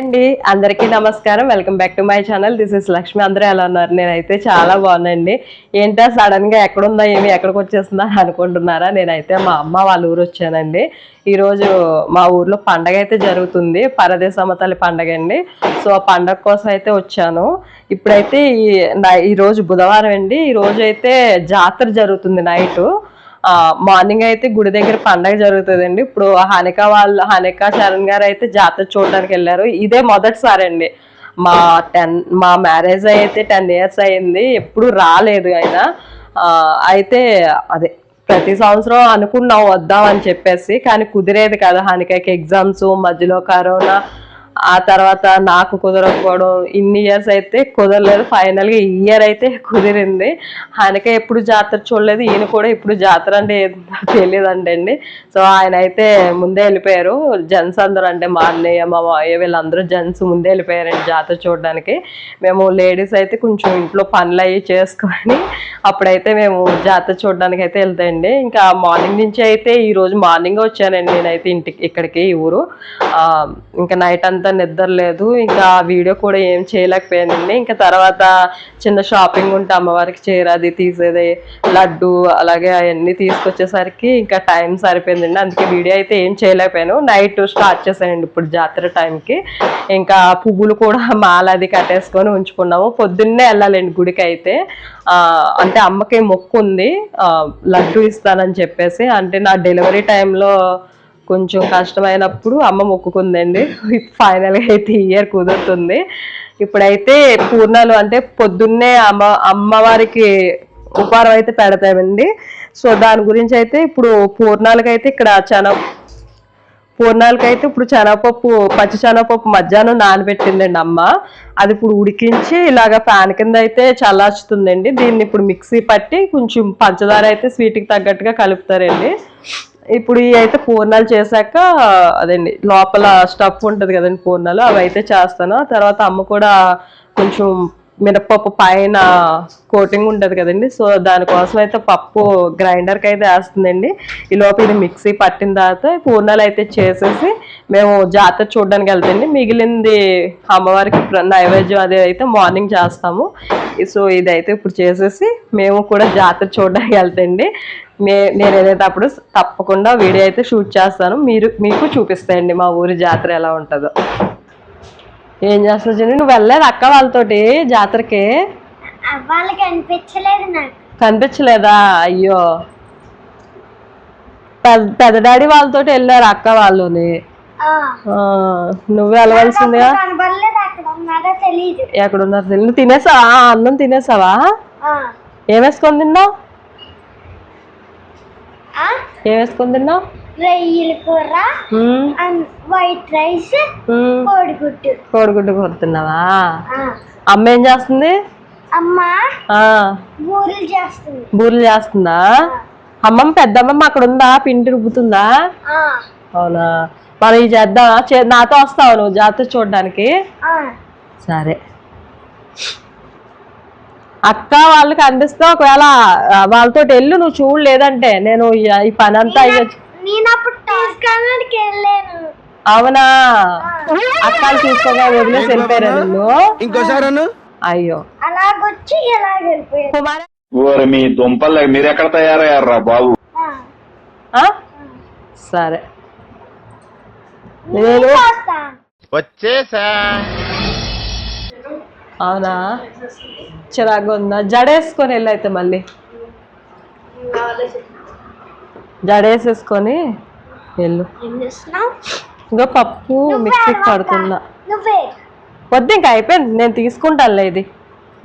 అండి. అందరికీ నమస్కారం. Welcome back to my channel this is Lakshmi అందరూ ఎలా ఉన్నారు? నేనైతే చాలా బాగున్నాండి ఏంటో సడన్గా ఎక్కడుందా ఏమి ఎక్కడికి వచ్చేస్తుందా అనుకుంటున్నారా? నేనైతే మా అమ్మ వాళ్ళ ఊరు వచ్చానండి. ఈరోజు మా ఊర్లో పండగ అయితే జరుగుతుంది. పరదేశమ్మ పండగ అండి. సో ఆ పండగ కోసం అయితే వచ్చాను. ఇప్పుడైతే ఈ నై- బుధవారం అండి. ఈరోజు అయితే జాతర జరుగుతుంది నైట్. మార్నింగ్ అయితే గుడి దగ్గర పండగ జరుగుతుందండి. ఇప్పుడు హానిక వాళ్ళు హానిక చరణ్ గారు అయితే జాతర చూడడానికి వెళ్ళారు. ఇదే మొదటిసారి అండి. మా టెన్ మా మ్యారేజ్ అయితే టెన్ ఇయర్స్ అయింది. ఎప్పుడు రాలేదు ఆయన. అయితే అదే ప్రతి సంవత్సరం అనుకున్నాం వద్దాం అని చెప్పేసి కానీ కుదిరేది కదా హానికాయకి ఎగ్జామ్స్ మధ్యలో కరోనా ఆ తర్వాత నాకు కుదరకపోవడం ఇన్ని ఇయర్స్ అయితే కుదరలేదు. ఫైనల్గా ఈ ఇయర్ అయితే కుదిరింది. ఆయనక ఎప్పుడు జాతర చూడలేదు. ఈయన కూడా ఇప్పుడు జాతర అంటే తెలియదండి తెలియదు అండి. సో ఆయన అయితే ముందే వెళ్ళిపోయారు. జెంట్స్ అందరూ అంటే మా అన్నయ్య మా మావయ్య వీళ్ళందరూ జెంట్స్ ముందే వెళ్ళిపోయారండి జాతర చూడడానికి. మేము లేడీస్ అయితే కొంచెం ఇంట్లో పనులు అవి చేసుకొని అప్పుడైతే మేము జాతర చూడడానికి అయితే వెళ్తాయండి. ఇంకా మార్నింగ్ నుంచి అయితే ఈ రోజు మార్నింగ్ వచ్చానండి నేనైతే ఇంటికి ఇక్కడికి ఈ ఊరు. ఇంకా నైట్ అంతా నిద్ర లేదు. ఇంకా వీడియో కూడా ఏం చేయలేకపోయానండి ఇంకా తర్వాత చిన్న షాపింగ్ ఉంటే అమ్మవారికి చీర అది తీసేది లడ్డు అలాగే అవన్నీ తీసుకొచ్చేసరికి ఇంకా టైం సరిపోయిందండి. అందుకే వీడియో అయితే ఏం చేయలేకపోయాను. నైట్ స్టార్ట్ చేశానండి ఇప్పుడు జాతర టైంకి. ఇంకా పువ్వులు కూడా మాల అది కట్టేసుకొని ఉంచుకున్నాము. పొద్దున్నే వెళ్ళాలండి గుడికి అయితే అంటే అమ్మకి మొక్కు ఉంది లడ్డు ఇస్తానని చెప్పేసి అంటే నా డెలివరీ టైంలో కొంచెం కష్టమైనప్పుడు అమ్మ మొక్కుకుందండి. ఫైనల్గా అయితే ఇయర్ కుదురుతుంది. ఇప్పుడైతే పూర్ణాలు అంటే పొద్దున్నే అమ్మ అమ్మవారికి ఉపహారం అయితే పెడతామండి. సో దాని గురించి అయితే ఇప్పుడు పూర్ణాలకైతే అయితే ఇక్కడ చాలా పూర్ణాలకైతే ఇప్పుడు శనగపప్పు పచ్చి శనగపప్పు మధ్యాహ్నం నానబెట్టిందండి అమ్మ. అది ఇప్పుడు ఉడికించి ఇలాగ ఫ్యాన్ కింద అయితే చల్లార్చుతుందండి. దీన్ని ఇప్పుడు మిక్సీ పట్టి కొంచెం పంచదార అయితే స్వీట్కి తగ్గట్టుగా కలుపుతారండి. ఇప్పుడు ఈ అయితే పూర్ణాలు చేశాక అదండి లోపల స్టఫ్ ఉంటుంది కదండి పూర్ణాలు అవి అయితే చేస్తాను. ఆ తర్వాత అమ్మ కూడా కొంచెం మినపప్పు పైన కోటింగ్ ఉంటుంది కదండి. సో దానికోసం అయితే పప్పు గ్రైండర్కి అయితే వేస్తుందండి. ఈ లోపల ఇది మిక్సీ పట్టిన తర్వాత పూర్ణాలు అయితే చేసేసి మేము జాతర చూడడానికి వెళ్తాండి మిగిలింది అమ్మవారికి నైవేద్యం అది అయితే మార్నింగ్ చేస్తాము. సో ఇదైతే ఇప్పుడు చేసేసి మేము కూడా జాతర చూడడానికి వెళ్తాండి. మే నేను వెళ్ళేటప్పుడు తప్పకుండా వీడియో అయితే షూట్ చేస్తాను. మీరు మీకు చూపిస్తాయండి మా ఊరి జాతర ఎలా ఉంటుందో. ఏం చేస్తావు జని నువ్వు వెళ్ళలేదు అక్క వాళ్ళతోటి జాతరకి? వాళ్ళకి అనిపించలేదు నాకు. కనిపించలేదా? అయ్యో. పెద్ద డాడీ వాళ్ళతోటి వెళ్ళారు అక్క వాళ్ళని. ఆ, నువ్వు తెలియదు ఎక్కడ ఉన్నారు తెలియదు. తినేసావా అన్నం తినేసావా? ఆ. ఏం వేసుకొని తిన్నావు? ఆ? ఏం వేసుకొని తిన్నావు? రొయ్యల కూర వైట్ రైస్. కోడిగుడ్డు. కోడిగుడ్డు కొడుతున్నావా ఆ. అమ్మ ఏం చేస్తుంది? అమ్మ బూరెలు చేస్తుంది. బూరెలు చేస్తుందా? అమ్మమ్మ పెద్దమ్మమ్మ అక్కడ ఉందా? పిండి రుబ్బుతుందా. అవునా? మనం ఈ చేద్దామా చే- నాతో వస్తావు నువ్వు? జాతర చూడడానికి. ఆ. సరే. అక్క వాళ్ళు కనిపిస్తే ఒకవేళ వాళ్ళతో వెళ్ళు నువ్వు చూడలేదంటే. నేను ఈ- ఈ పని అంతా అవునా? అక్కలు చూసుకోగా వదిలేసి వెళ్ళిపోయారా నిన్ను? ఇంకోసారి అయ్యో. అలాగొచ్చి కుమార్? మీ దుంపలు మీరెక్కడ తయారయ్యారా బాబు? ఆ. ఆ? సరే. నేను. వచ్చేసా. అవునా? చిరాగ్గా ఉందా జడేసుకొని వెళ్ళి అయితే మళ్ళీ. జడేసేసుకొని వెళ్ళు. ఇంకా పప్పు మిక్సీకి పడుతున్నా నువ్వే. వద్దు ఇంకా అయిపోయింది. నేను తీసుకుంటానులే ఇది.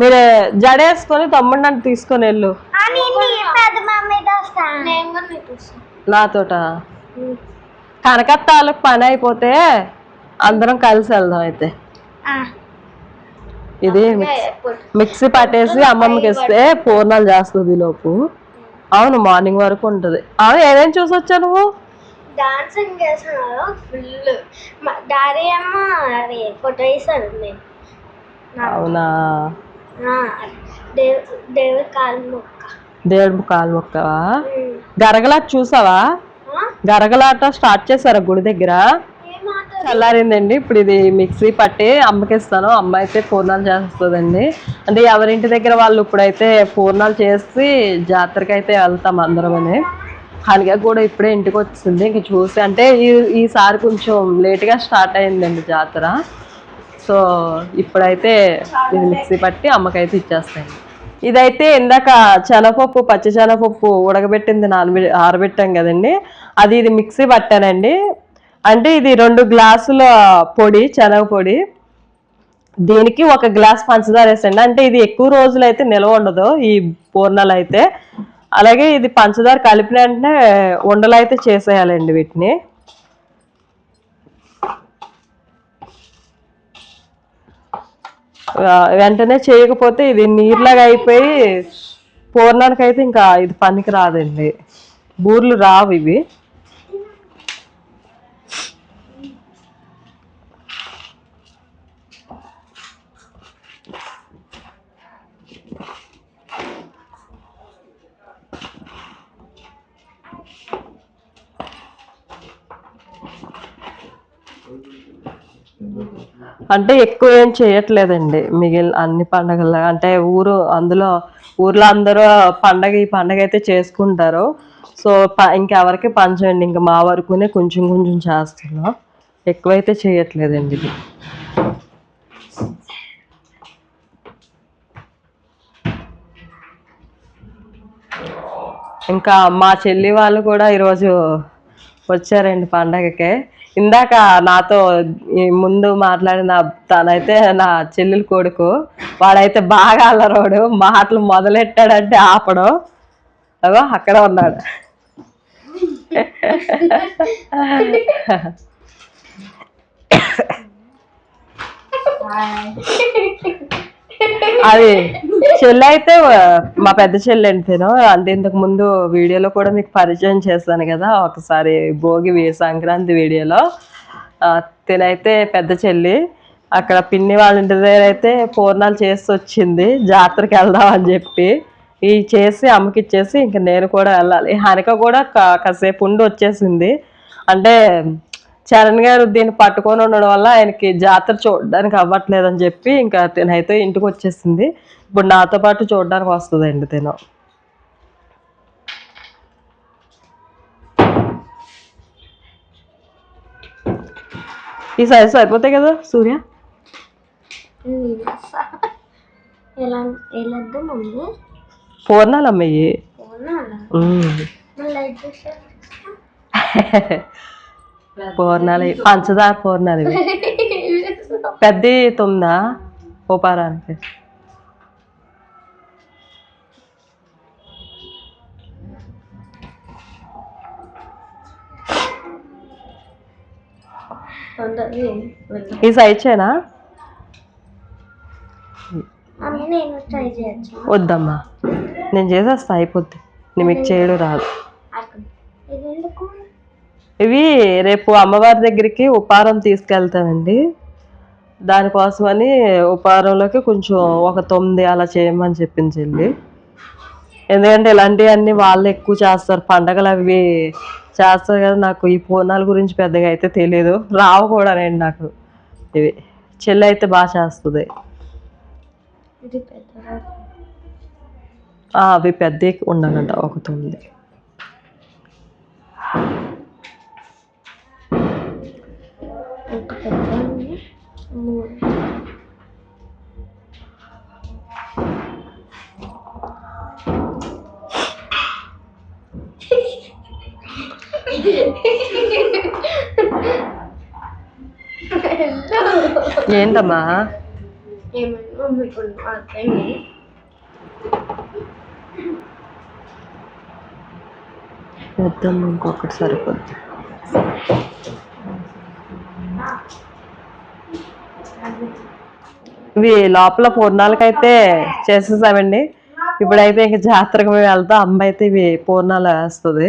మీరు జడేసుకొని తమ్ముడు నన్ను తీసుకొని వెళ్ళు. నాతోట? కనకత్తాలకు పని అయిపోతే అందరం కలిసి వెళ్దాం అయితే. ఇది మిక్సీ పట్టేసి అమ్మమ్మకి ఇస్తే పూర్ణాలు చేస్తుంది లోపు. అవును మార్నింగ్ వరకు ఉంటుంది. అవును ఏమేం చూసి వచ్చా నువ్వు డాన్సింగ్ చేస్తున్నారు ఫుల్ డాడీ అది ఫోటో అవునా? దేవుడి కాలు మొక్క. దేవుడు కాలు మొక్కవా? ఉమ్. గరగలాట చూసావా? గరగలాట స్టార్ట్ చేశారా గుడి దగ్గర. చల్లారిందండి. ఇప్పుడు ఇది మిక్సీ పట్టి అమ్మకిస్తాను. అమ్మ అయితే పూర్ణాలు చేస్తుందండి. అంటే ఎవరింటి దగ్గర వాళ్ళు ఇప్పుడైతే పూర్ణాలు చేసి జాతరకి అయితే వెళ్తాం అందరం అని హనిగా కూడా ఇప్పుడే ఇంటికి వచ్చింది. ఇంక చూసి అంటే ఈ ఈసారి కొంచెం లేట్గా స్టార్ట్ అయిందండి జాతర. సో ఇప్పుడైతే ఇది మిక్సీ పట్టి అమ్మకైతే ఇచ్చేస్తాను ఇదైతే ఇందాక శనగపప్పు పచ్చి చెనపప్పు ఉడకబెట్టింది నానబె ఆరబెట్టాం కదండి. అది ఇది మిక్సీ పట్టానండి. అంటే ఇది రెండు గ్లాసుల పొడి శనగ పొడి. దీనికి ఒక గ్లాస్ పంచదార వేసండి. అంటే ఇది ఎక్కువ రోజులు అయితే నిల్వ ఉండదు ఈ పూర్ణాలు అయితే. అలాగే ఇది పంచదార కలిపిన వెంటనే ఉండలు అయితే చేసేయాలండి వీటిని. వెంటనే చేయకపోతే ఇది నీరులాగా అయిపోయి పూర్ణానికి అయితే ఇంకా ఇది పనికి రాదండి. బూర్లు రావు ఇవి. అంటే ఎక్కువ ఏం చేయట్లేదండి. మిగిలిన అన్ని పండగల అంటే ఊరు అందులో ఊర్లో అందరూ పండగ ఈ పండగ అయితే చేసుకుంటారు. సో ఇంకెవరికి పంచండి ఇంకా మా వరకునే కొంచెం కొంచెం చేస్తున్నాం. ఎక్కువైతే చేయట్లేదండి ఇది. ఇంకా మా చెల్లి వాళ్ళు కూడా ఈరోజు వచ్చారండి పండగకే. ఇందాక నాతో ఈ ముందు మాట్లాడిన తనైతే నా చెల్లెలు కొడుకు వాడైతే బాగా అల్లరోడు మాటలు మొదలెట్టాడంటే ఆపడం. అగో అక్కడ ఉన్నాడు. అది చెల్లి అయితే మా పెద్ద చెల్లి అంటేను అంటే ఇంతకు ముందు వీడియోలో కూడా మీకు పరిచయం చేస్తాను కదా ఒకసారి భోగి సంక్రాంతి వీడియోలో. ఆ, తినైతే పెద్ద చెల్లి అక్కడ పిన్ని వాళ్ళ ఇంటి దగ్గర అయితే పూర్ణాలు చేసి వచ్చింది జాతరకి వెళ్దాం అని చెప్పి. ఈ చేసి అమ్మకి ఇచ్చేసి ఇంకా నేను కూడా వెళ్ళాలి. హనిక కూడా కాసేపు ఉండి వచ్చేసింది. అంటే చరణ్ గారు దీన్ని పట్టుకొని ఉండడం వల్ల ఆయనకి జాతర చూడడానికి అవ్వట్లేదని చెప్పి ఇంకా తినైతే ఇంటికి వచ్చేసింది. ఇప్పుడు నాతో పాటు చూడడానికి వస్తుందండి తిను. ఈ సైజు సరిపోతాయి కదా సూర్య? అమ్మయ్యి పూర్ణాలు. పంచదార పూర్ణాలు పెద్ద ఉపహారానికి తొందరగా ఈ సైజేనా వద్దమ్మా. నేను చేసేస్తా అయిపోద్ది. నేను మీకు చేయడం రాదు. ఇవి రేపు అమ్మవారి దగ్గరికి ఉపహారం తీసుకెళ్తామండి. దానికోసమని ఉపహారంలోకి కొంచెం ఒక తొమ్మిది అలా చేయమని చెప్పింది చెల్లి ఎందుకంటే ఇలాంటివన్నీ వాళ్ళు ఎక్కువ చేస్తారు. పండగలు అవి చేస్తారు కదా నాకు ఈ పూర్ణాల గురించి పెద్దగా అయితే తెలియదు రావు కూడా నేను నాకు. ఇవి చెల్లి అయితే బాగా చేస్తుంది. అవి పెద్ద ఉండాలంట ఒక తొమ్మిది. ఒక పెద్ద మూడు ఏంటమ్మా? ఏమైనా ఇంకొకటి సరిపోద్ది. ఇవి లోపల పూర్ణాలకైతే చేసేసామండి. ఇప్పుడైతే ఇక జాతరకు మేము వెళ్తాం. అమ్మ అయితే ఇవి పూర్ణాలు వేస్తుంది.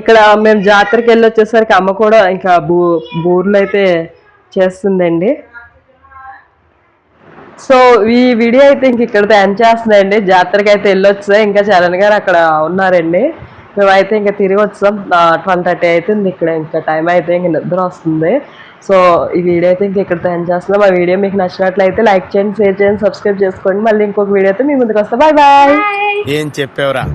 ఇక్కడ మేము జాతరకి వెళ్ళి వచ్చేసరికి అమ్మ కూడా ఇంకా బూ బూర్లు అయితే చేస్తుందండి. సో ఈ వీడియో అయితే ఇంక ఇక్కడితో ఎండ్ చేస్తుందండి జాతరకి అయితే వెళ్ళొచ్చా? ఇంకా చరణ్ గారు అక్కడ ఉన్నారండి. మేమైతే ఇంకా తిరిగి వచ్చాం. ట్వెల్వ్ థర్టీ అవుతుంది ఇక్కడ ఇంకా టైం అయితే ఇంక నిద్ర వస్తుంది. సో ఈ వీడియో అయితే ఇంక ఇక్కడితో ఎండ్ చేస్తున్నాం. ఆ వీడియో మీకు నచ్చినట్లయితే లైక్ చేయండి షేర్ చేయండి సబ్స్క్రైబ్ చేసుకోండి. మళ్ళీ ఇంకొక వీడియో అయితే మీ ముందుకు వస్తాం. Bye bye. ఏం చెప్పావురా?